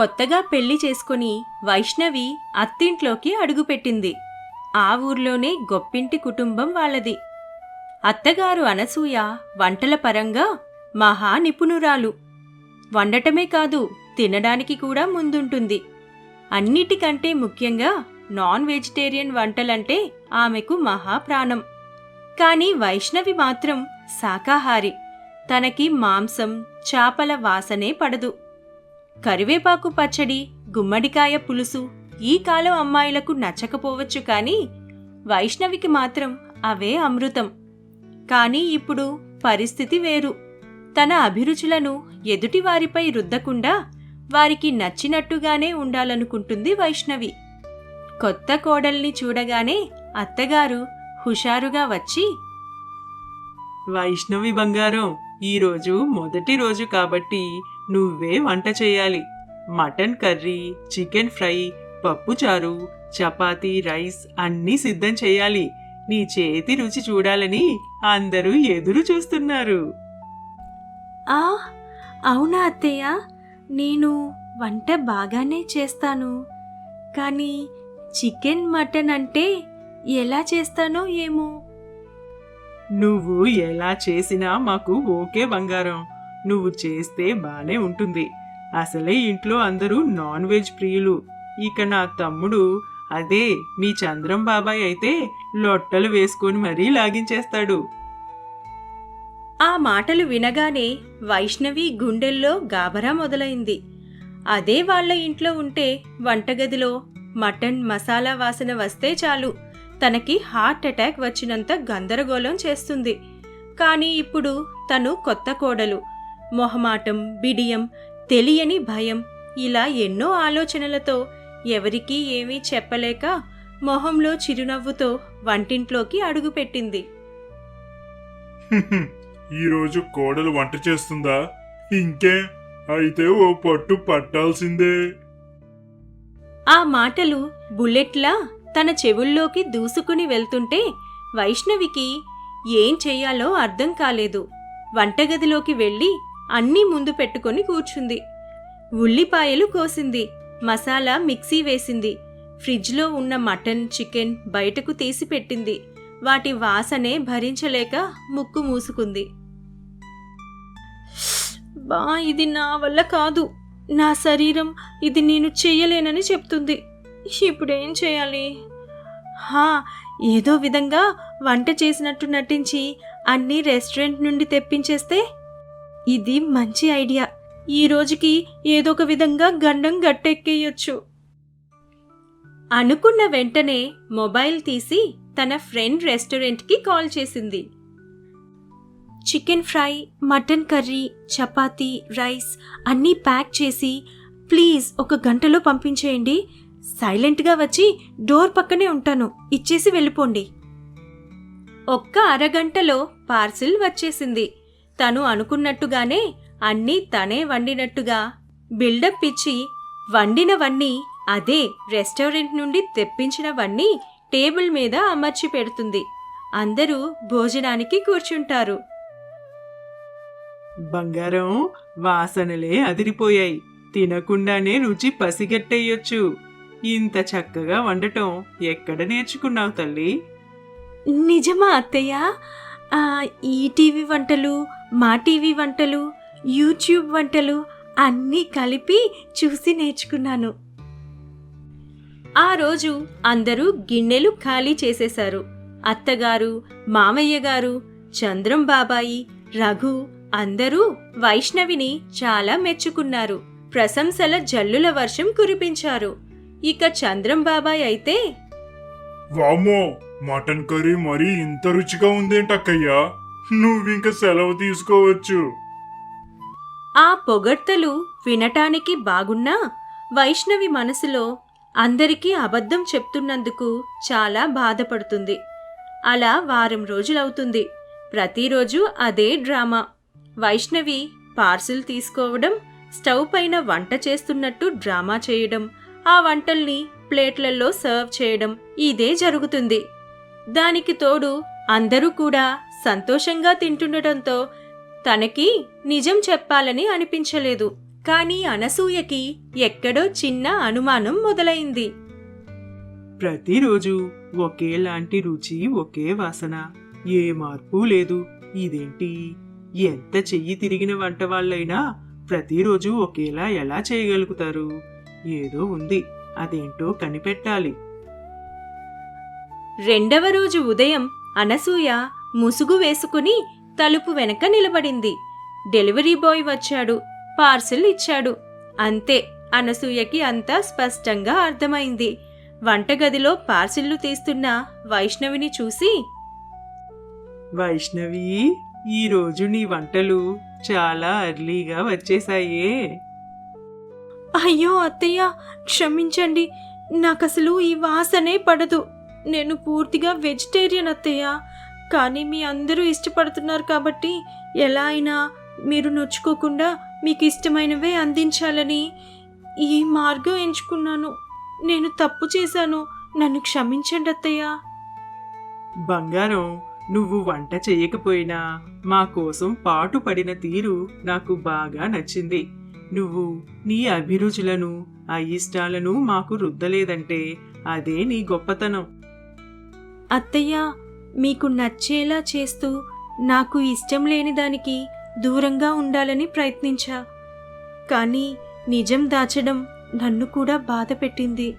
కొత్తగా పెళ్ళి చేసుకుని వైష్ణవి అత్తింట్లోకి అడుగుపెట్టింది. ఆ ఊర్లోనే గొప్పింటి కుటుంబం వాళ్ళది. అత్తగారు అనసూయ వంటల పరంగా మహా నిపుణురాలు. వండటమే కాదు తినడానికి కూడా ముందుంటుంది. అన్నిటికంటే ముఖ్యంగా నాన్ వెజిటేరియన్ వంటలంటే ఆమెకు మహా ప్రాణం. కానీ వైష్ణవి మాత్రం శాకాహారి. తనకి మాంసం చాపల వాసనే పడదు. కరివేపాకు పచ్చడి గుమ్మడికాయ పులుసు ఈ కాలం అమ్మాయిలకు నచ్చకపోవచ్చు కానీ వైష్ణవికి మాత్రం అవే అమృతం. కానీ ఇప్పుడు పరిస్థితి వేరు. తన అభిరుచులను ఎదుటివారిపై రుద్దకుండా వారికి నచ్చినట్టుగానే ఉండాలనుకుంటుంది వైష్ణవి. కొత్త కోడల్ని చూడగానే అత్తగారు హుషారుగా వచ్చి వైష్ణవి బంగారం ఈరోజు మొదటి రోజు కాబట్టి నువ్వే వంట చేయాలి. మటన్ కర్రీ చికెన్ ఫ్రై పప్పుచారు చపాతీ రైస్ అన్నీ సిద్ధం చేయాలి. నీ చేతి రుచి చూడాలని అందరూ ఎదురు చూస్తున్నారు. ఆ అవునా అత్తయ్య? నేను వంట బాగానే చేస్తాను. కానీ చికెన్ మటన్ అంటే ఎలా చేస్తానో ఏమో? నువ్వు ఎలా చేసినా మాకు ఓకే బంగారం. నువ్వు చేస్తే బానే ఉంటుంది. అసలే ఇంట్లో అందరూ నాన్ వెజ్ ప్రియులు. ఇక నా తమ్ముడు అదే మీ చంద్రం బాబాయ్ అయితే లొట్టలు వేసుకొని మరీ లాగించేస్తాడు. ఆ మాటలు వినగానే వైష్ణవి గుండెల్లో గాబరా మొదలైంది. అదే వాళ్ళ ఇంట్లో ఉంటే వంటగదిలో మటన్ మసాలా వాసన వస్తే చాలు. తనకి హార్ట్ అటాక్ వచ్చినంత గందరగోళం చేస్తుంది. కానీ ఇప్పుడు తను కొత్త కోడలు. మొహమాటం బిడియం తెలియని భయం ఇలా ఎన్నో ఆలోచనలతో ఎవరికీ ఏమీ చెప్పలేక మొహంలో చిరునవ్వుతో వంటింట్లోకి అడుగుపెట్టింది. ఈరోజు కోడలు వంట చేస్తుందా? ఇంకే అయితే ఓ పట్టు పట్టాల్సిందే. ఆ మాటలు బుల్లెట్లా తన చెవుల్లోకి దూసుకుని వెళ్తుంటే వైష్ణవికి ఏం చెయ్యాలో అర్థం కాలేదు. వంటగదిలోకి వెళ్ళి అన్నీ ముందు పెట్టుకొని కూర్చుంది. ఉల్లిపాయలు కోసింది. మసాలా మిక్సీ వేసింది. ఫ్రిడ్జ్లో ఉన్న మటన్ చికెన్ బయటకు తీసి పెట్టింది. వాటి వాసనే భరించలేక ముక్కు మూసుకుంది. బా ఇది నా వల్ల కాదు. నా శరీరం ఇది నేను చెయ్యలేనని చెప్తుంది. ఇప్పుడేం చేయాలి? హా ఏదో విధంగా వంట చేసినట్టు నటించి అన్నీ రెస్టారెంట్ నుండి తెప్పించేస్తే ఇది మంచి ఐడియా. ఈ రోజుకి ఏదో ఒక విధంగా గండం గట్టెక్కేయొచ్చు. అనుకున్న వెంటనే మొబైల్ తీసి తన ఫ్రెండ్ రెస్టారెంట్కి కాల్ చేసింది. Chicken fry mutton curry chapati rice అన్నీ ప్యాక్ చేసి ప్లీజ్ ఒక గంటలో పంపించేయండి. సైలెంట్గా వచ్చి డోర్ పక్కనే ఉంటాను. ఇచ్చేసి వెళ్ళిపోండి. ఒక్క అరగంటలో పార్సిల్ వచ్చేసింది. తను అనుకున్నట్టుగానే అన్నీ తనే వండినట్టుగా. బిల్డప్ ఇచ్చి వండినవన్నీ అదే రెస్టారెంట్ నుండి తెప్పించినవన్నీ టేబుల్ మీద అమర్చి పెడుతుంది. అందరూ భోజనానికి కూర్చుంటారు. బంగారం వాసనలే అదిరిపోయాయి. తినకుండానే రుచి పసిగట్టేయొచ్చు. ఇంత చక్కగా వండటం ఎక్కడ నేర్చుకున్నావు తల్లి? నిజమా అత్తయ్య? ఈటీవీ వంటలు మా టీవీ వంటలు యూట్యూబ్ వంటలు అన్నీ కలిపి చూసి నేర్చుకున్నాను. ఆ రోజు అందరూ గిన్నెలు ఖాళీ చేసేశారు. అత్తగారు మామయ్య గారు చంద్రం బాబాయి రఘు అందరూ వైష్ణవిని చాలా మెచ్చుకున్నారు. ప్రశంసల జల్లుల వర్షం కురిపించారు. ఇక చంద్రం బాబాయ్ అయితే వామ్మో మటన్ కర్రీ మరీ ఇంత రుచిగా ఉందేంటక్కయ్యా? నువ్వింక సెలవు తీసుకోవచ్చు. ఆ పొగడ్తలు వినటానికి బాగున్నా వైష్ణవి మనసులో అందరికీ అబద్ధం చెప్తున్నందుకు చాలా బాధపడుతుంది. అలా వారం రోజులవుతుంది. ప్రతిరోజు అదే డ్రామా. వైష్ణవి పార్సిల్ తీసుకోవడం స్టవ్ పైన వంట చేస్తున్నట్టు డ్రామా చేయడం ఆ వంటల్ని ప్లేట్లలో సర్వ్ చేయడం ఇదే జరుగుతుంది. దానికి తోడు అందరూ కూడా సంతోషంగా తింటుండటంతో తనకి నిజం చెప్పాలని అనిపించలేదు. కానీ అనసూయకి ఎక్కడో చిన్న అనుమానం మొదలైంది. ప్రతిరోజు ఒకేలాంటి రుచి ఒకే వాసన ఏ మార్పు లేదు. ఇదేంటి? ఎంత చెయ్యి తిరిగిన వంట వాళ్ళైనా ప్రతిరోజు ఒకేలా ఎలా చేయగలుగుతారు? ఏదో ఉంది. అదేంటో కనిపెట్టాలి. రెండవ రోజు ఉదయం అనసూయ ముసుగు వేసుకుని తలుపు వెనక నిలబడింది. డెలివరీ బాయ్ వచ్చాడు పార్సిల్ ఇచ్చాడు. అంతే అనసూయకి అంతా స్పష్టంగా అర్థమైంది. వంటగదిలో పార్సిల్లు తీస్తున్న వైష్ణవిని చూసి వైష్ణవి ఈ రోజు నీ వంటలు చాలా అర్లీగా వచ్చేసాయే. అయ్యో అత్తయ్య క్షమించండి. నాకు అసలు ఈ వాసనే పడదు. నేను పూర్తిగా వెజిటేరియన్ అత్తయ్య. కానీ మీ అందరూ ఇష్టపడుతున్నారు కాబట్టి ఎలా అయినా మీరు నొచ్చుకోకుండా మీకు ఇష్టమైనవే అందించాలని ఈ మార్గం ఎంచుకున్నాను. నేను తప్పు చేశాను. నన్ను క్షమించండి అత్తయ్య. బంగారం నువ్వు వంట చేయకపోయినా మా కోసం పాటు పడిన తీరు నాకు బాగా నచ్చింది. నువ్వు నీ అభిరుచులను అయిష్టాలను మాకు రుద్దలేదంటే అదే నీ గొప్పతనం. అత్తయ్య మీకు నచ్చేలా చేస్తూ నాకు ఇష్టం లేని దానికి దూరంగా ఉండాలని ప్రయత్నించా. కానీ నిజం దాచడం నన్ను కూడా బాధ పెట్టింది.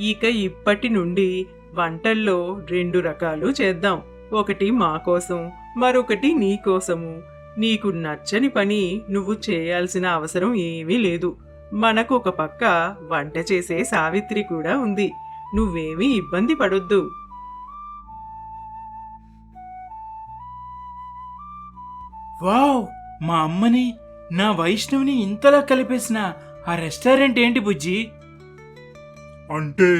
ఇక ఇప్పటి నుండి వంటల్లో రెండు రకాలు చేద్దాం. ఒకటి మా కోసం మరొకటి నీ కోసము. నీకు నచ్చని పని నువ్వు చేయాల్సిన అవసరం ఏమీ లేదు. మనకు ఒక పక్క వంట చేసే సావిత్రి కూడా ఉంది. నువ్వేమీ ఇబ్బంది పడొద్దు. వావ్! మా అమ్మని నా వైష్ణవిని ఇంతలా కలిపేసిన ఆ రెస్టారెంట్ ఏంటి బుజ్జి? అంటే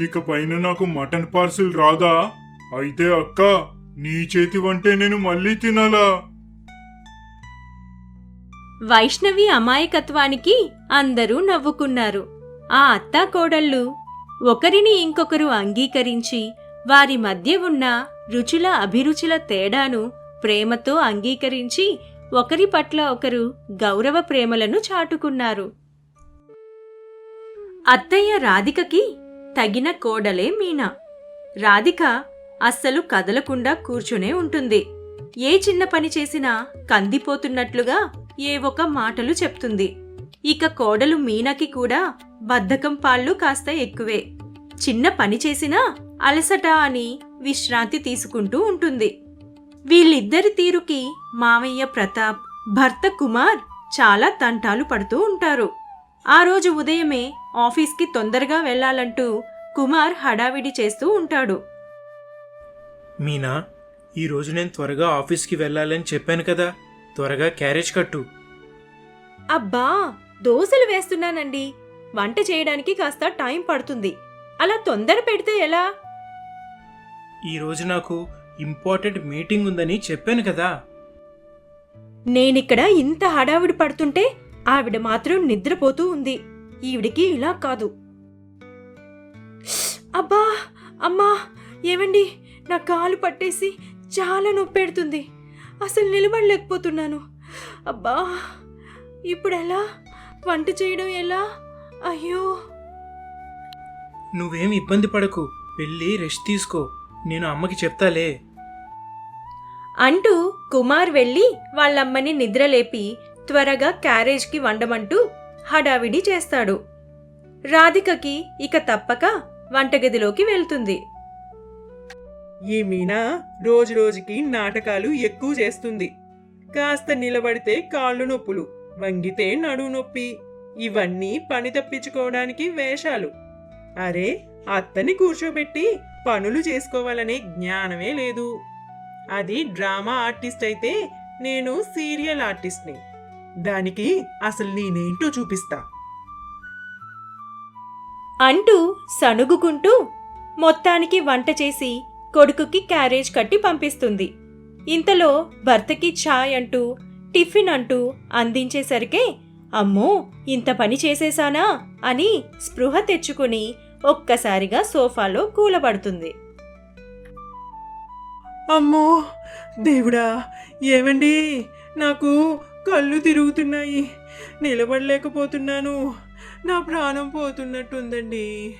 ఇక పైన నాకు మటన్ పార్సిల్ రాదా? అయితే అక్క నీ చేతి వంటే నేను మళ్ళీ తినాలా? వైష్ణవి అమాయకత్వానికి అందరూ నవ్వుకున్నారు. ఆ అత్తాకోడళ్ళు ఒకరిని ఇంకొకరు అంగీకరించి వారి మధ్య ఉన్న రుచుల అభిరుచుల తేడాను ప్రేమతో అంగీకరించి ఒకరి పట్ల ఒకరు గౌరవ ప్రేమలను చాటుకున్నారు. అత్తయ్య రాధికకి తగిన కోడలే మీనా. రాధిక అస్సలు కదలకుండా కూర్చునే ఉంటుంది. ఏ చిన్న పని చేసినా కందిపోతున్నట్లుగా ఏ ఒక మాటలు చెప్తుంది. ఇక కోడలు మీనాకి కూడా బద్ధకం పాళ్ళు కాస్త ఎక్కువే. చిన్న పని చేసినా అలసట అని విశ్రాంతి తీసుకుంటూ ఉంటుంది. వీళ్ళిద్దరి తీరుకి మావయ్య ప్రతాప్ భర్త కుమార్ చాలా తంటాలు పడుతూ ఉంటారు. ఆ రోజు ఉదయమే ఆఫీస్కి తొందరగా వెళ్ళాలంటూ కుమార్ హడావిడి చేస్తూ ఉంటాడు. మీనా ఈరోజు నేను త్వరగా ఆఫీస్కి వెళ్ళాలని చెప్పాను కదా. త్వరగా క్యారేజ్ కట్టు. అబ్బా దోశలు వేస్తున్నానండి. వంట చేయడానికి కాస్త టైం పడుతుంది. అలా తొందర పెడితే ఎలా? ఈరోజు నాకు ఇంపార్టెంట్ మీటింగ్ ఉందని చెప్పాను కదా. నేనిక్కడ ఇంత హడావిడి పడుతుంటే ఆవిడ మాత్రం నిద్రపోతూ ఉంది. ఈవిడికి ఇలా కాదు. అబ్బా అమ్మా ఏమండి నా కాలు పట్టేసి చాలా నొప్పెడుతుంది అసలు నిలబడలేకపోతున్నాను. అబ్బా ఇప్పుడు ఎలా వంట చేయడం ఎలా? అయ్యో. నువ్వేం ఇబ్బంది పడకు. వెళ్ళి రెస్ట్ తీసుకో. నేను అమ్మకి చెప్తాలే. అంటూ కుమార్ వెళ్ళి వాళ్ళమ్మని నిద్రలేపి త్వరగా క్యారేజ్కి వండమంటూ హడావిడి చేస్తాడు. రాధికకి ఇక తప్పక వంటగదిలోకి వెళ్తుంది. ఈ మీనా రోజు రోజుకి నాటకాలు ఎక్కువ చేస్తుంది. కాస్త నిలబడితే కాళ్ళు నొప్పులు వంగితే నడువు నొప్పి. ఇవన్నీ పని తప్పించుకోవడానికి వేషాలు. అరే అత్తని కూర్చోబెట్టి పనులు చేసుకోవాలనే జ్ఞానమే లేదు. అది డ్రామా ఆర్టిస్ట్ అయితే నేను సీరియల్ ఆర్టిస్ట్ని. దానికి అసలు నేనేంటో చూపిస్తా. అంటూ సనుగుకుంటూ మొత్తానికి వంట చేసి కొడుకుకి క్యారేజ్ కట్టి పంపిస్తుంది. ఇంతలో భర్తకి ఛాయ్ అంటూ టిఫిన్ అంటూ అందించేసరికే అమ్మో ఇంత పని చేసేశానా? అని స్పృహ తెచ్చుకుని ఒక్కసారిగా సోఫాలో కూలబడుతుంది. అమ్మో దేవుడా ఏమండి నాకు కళ్ళు తిరుగుతున్నాయి. నిలబడలేకపోతున్నాను. నా ప్రాణం పోతున్నట్టుందండి.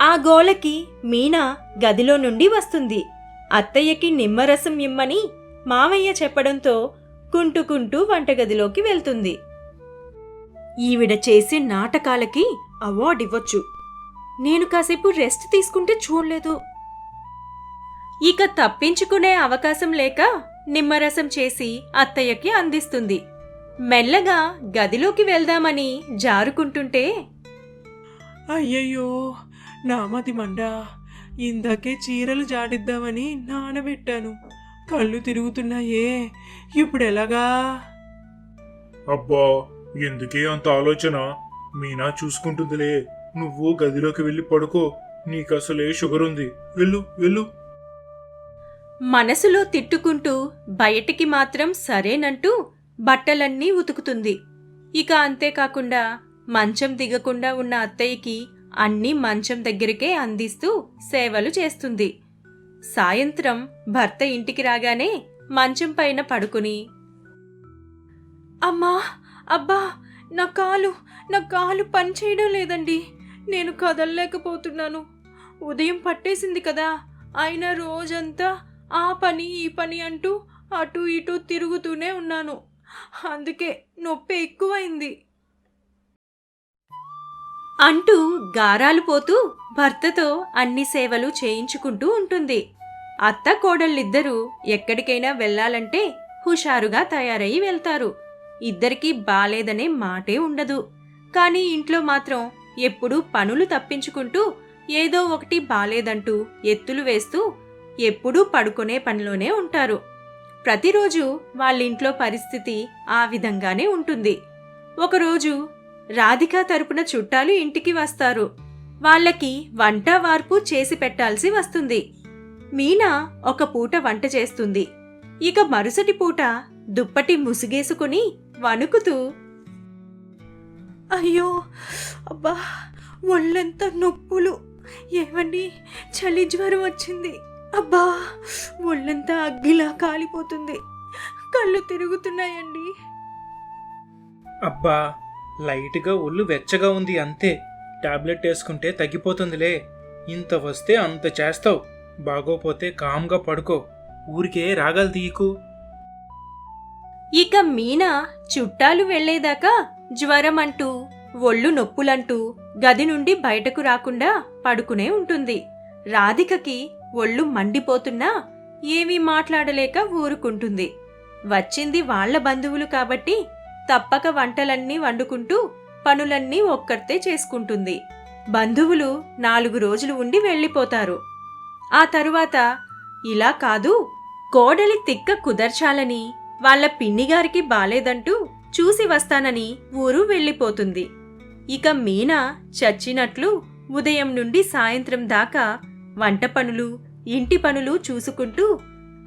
ఆ గోలకి మీనా గదిలో నుండి వస్తుంది. అత్తయ్యకి నిమ్మరసం ఇమ్మని మావయ్య చెప్పడంతో కుంటుకుంటూ వంటగదిలోకి వెళ్తుంది. ఈవిడ చేసే నాటకాలకి అవార్డు ఇవ్వచ్చు. నేను కాసేపు రెస్ట్ తీసుకుంటే చూడలేదు. ఇక తప్పించుకునే అవకాశం లేక నిమ్మరసం చేసి అత్తయ్యకి అందిస్తుంది. మెల్లగా గదిలోకి వెళ్దామని జారుకుంటుంటే అయ్యయ్యో నామది మండ ఇందాకే చీరలు జాడిద్దామని నానబెట్టాను. కళ్ళు తిరుగుతున్నాయే ఇప్పుడు ఎలాగా? అబ్బా ఎందుకే అంత ఆలోచన? మీనా చూసుకుంటుందిలే. నువ్వు గదిలోకి వెళ్ళి పడుకో. నీకు అసలే షుగర్ ఉంది వెళ్ళు వెళ్ళు. మనసులో తిట్టుకుంటూ బయటికి మాత్రం సరేనంటూ బట్టలన్నీ ఉతుకుతుంది. ఇక అంతేకాకుండా మంచం దిగకుండా ఉన్న అత్తయ్యకి అన్నీ మంచం దగ్గరికే అందిస్తూ సేవలు చేస్తుంది. సాయంత్రం భర్త ఇంటికి రాగానే మంచం పైన పడుకుని అమ్మా అబ్బా నా కాలు నా కాలు పనిచేయడం లేదండి. నేను కదలలేకపోతున్నాను. ఉదయం పట్టేసింది కదా. అయినా రోజంతా ఆ పని ఈ పని అంటూ అటు ఇటు తిరుగుతూనే ఉన్నాను. అందుకే నొప్పి ఎక్కువైంది. అంటూ గారాలు పోతూ భర్తతో అన్ని సేవలు చేయించుకుంటూ ఉంటుంది. అత్త కోడళ్ళిద్దరూ ఎక్కడికైనా వెళ్ళాలంటే హుషారుగా తయారయ్యి వెళ్తారు. ఇద్దరికీ బాలేదనే మాటే ఉండదు. కానీ ఇంట్లో మాత్రం ఎప్పుడూ పనులు తప్పించుకుంటూ ఏదో ఒకటి బాలేదంటూ ఎత్తులు వేస్తూ ఎప్పుడూ పడుకునే పనిలోనే ఉంటారు. ప్రతిరోజు వాళ్ళింట్లో పరిస్థితి ఆ విధంగానే ఉంటుంది. ఒకరోజు రాధిక తరపున చుట్టాలు ఇంటికి వస్తారు. వాళ్ళకి వంట వార్పు చేసి పెట్టాల్సి వస్తుంది. మీనా ఒక పూట వంట చేస్తుంది. ఇక మరుసటి పూట దుప్పటి ముసుగేసుకుని వణుకుతూ అయ్యో అబ్బా ఒళ్ళెంత నొప్పులు. ఏమండి చలి జ్వరం వచ్చింది. అబ్బా ఒళ్ళంతా అగ్గిలా కాలిపోతుంది. కళ్ళు తిరుగుతున్నాయండి. అబ్బా లైట్గా ఒళ్ళు వెచ్చగా ఉంది అంతే. టాబ్లెట్ వేసుకుంటే తగ్గిపోతుందిలే. ఇంత వస్తే అంత చేస్తావు. బాగోపోతే కామ్గా పడుకో. ఊరికే రాగలు తీయకు. ఇక మీనా చుట్టాలు వెళ్ళేదాకా జ్వరం అంటూ ఒళ్ళు నొప్పులంటూ గది నుండి బయటకు రాకుండా పడుకునే ఉంటుంది. రాధికకి ఒళ్ళు మండిపోతున్నా ఏమీ మాట్లాడలేక ఊరుకుంటుంది. వచ్చింది వాళ్ళ బంధువులు కాబట్టి తప్పక వంటలన్నీ వండుకుంటూ పనులన్నీ ఒక్కర్తే చేసుకుంటుంది. బంధువులు నాలుగు రోజులు ఉండి వెళ్ళిపోతారు. ఆ తరువాత ఇలా కాదు కోడలి తిక్క కుదర్చాలని వాళ్ళ పిన్నిగారికి బాలేదంటూ చూసి వస్తానని ఊరు వెళ్ళిపోతుంది. ఇక మీనా చచ్చినట్లు ఉదయం నుండి సాయంత్రం దాకా వంట పనులు ఇంటి పనులు చూసుకుంటూ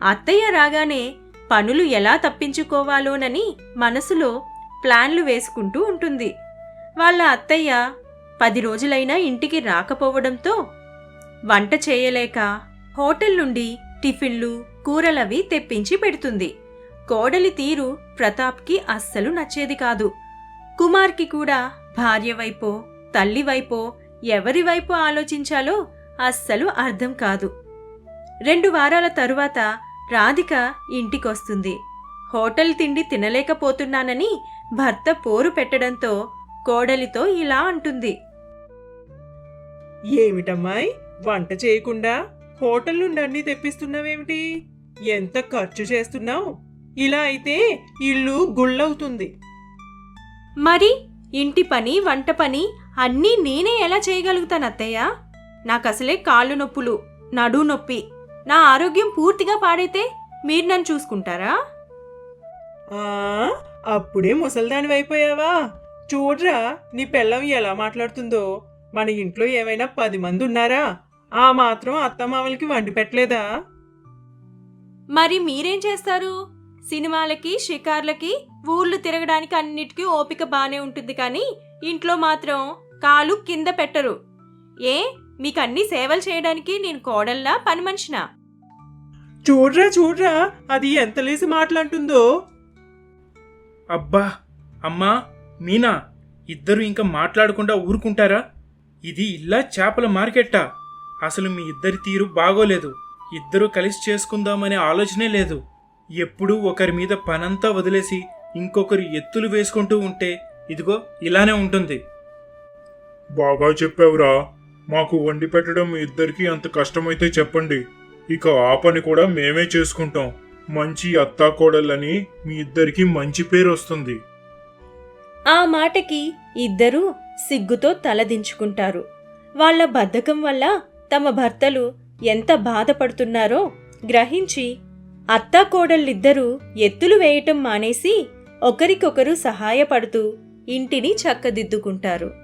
అత్తయ్య రాగానే పనులు ఎలా తప్పించుకోవాలోనని మనసులో ప్లాన్లు వేసుకుంటూ ఉంటుంది. వాళ్ళ అత్తయ్య పది రోజులైనా ఇంటికి రాకపోవడంతో వంట చేయలేక హోటల్ నుండి టిఫిన్లు కూరలవి తెప్పించి పెడుతుంది. కోడలి తీరు ప్రతాప్కి అస్సలు నచ్చేది కాదు. కుమార్కి కూడా భార్య వైపో తల్లి వైపో ఎవరి వైపు ఆలోచించాలో అస్సలు అర్థం కాదు. రెండు వారాల తరువాత రాధిక ఇంటికొస్తుంది. హోటల్ తిండి తినలేకపోతున్నానని భర్త పోరు పెట్టడంతో కోడలితో ఇలా అంటుంది. ఏమిటమ్మాయి? వంట చేయకుండా హోటల్ నుండి అన్నీ తెప్పిస్తున్నావేమిటి? ఎంత ఖర్చు చేస్తున్నావు? ఇలా అయితే ఇల్లు గుళ్ళవుతుంది. మరి ఇంటి పని వంట పని అన్నీ నేనే ఎలా చేయగలుగుతాను అత్తయ్య? నాకసలే కాళ్ళు నొప్పులు నడు నొప్పి. నా ఆరోగ్యం పూర్తిగా పాడైతే మీరు నన్ను చూసుకుంటారా? అప్పుడే ముసల్దాని అయిపోయావా? చూడ్రా నీ పెళ్ళం ఎలా మాట్లాడుతుందో. మన ఇంట్లో ఏమైనా పది మంది ఉన్నారా? ఆ మాత్రం అత్తమామలకి వండి పెట్టలేదా? మరి మీరేం చేస్తారు? సినిమాలకి షికార్లకి ఊర్లు తిరగడానికి అన్నిటికీ ఓపిక బానే ఉంటుంది కానీ ఇంట్లో మాత్రం కాలు కింద పెట్టరు. ఏ మీకు అన్ని సేవలు చేయడానికి నేను కోడల్లా పని మనిషినా? చూడ్రా చూడ్రా అది ఎంత లేసి మాట్లాడుతుందో. అబ్బా అమ్మా మీనా ఇద్దరు ఇంకా మాట్లాడకుండా ఊరుకుంటారా? ఇది ఇల్లా చేపల మార్కెట్టా? అసలు మీ ఇద్దరి తీరు బాగోలేదు. ఇద్దరు కలిసి చేసుకుందామనే ఆలోచనే లేదు. ఎప్పుడూ ఒకరి మీద పనంతా వదిలేసి ఇంకొకరు ఎత్తులు వేసుకుంటూ ఉంటే ఇదిగో ఇలానే ఉంటుంది. బాగా చెప్పావురా. మాకు వండి పెట్టడం మీ అంత కష్టమైతే చెప్పండి. ఇక ఆ పని కూడా మేమే చేసుకుంటాం. మంచి అత్తాకోడళ్ళని మీ ఇద్దరికి మంచి పేరు వస్తుంది. ఆ మాటకి ఇద్దరూ సిగ్గుతో తలదించుకుంటారు. వాళ్ళ బద్ధకం వల్ల తమ భర్తలు ఎంత బాధపడుతున్నారో గ్రహించి అత్తాకోడళ్ళిద్దరూ ఎత్తులు వేయటం మానేసి ఒకరికొకరు సహాయపడుతూ ఇంటిని చక్కదిద్దుకుంటారు.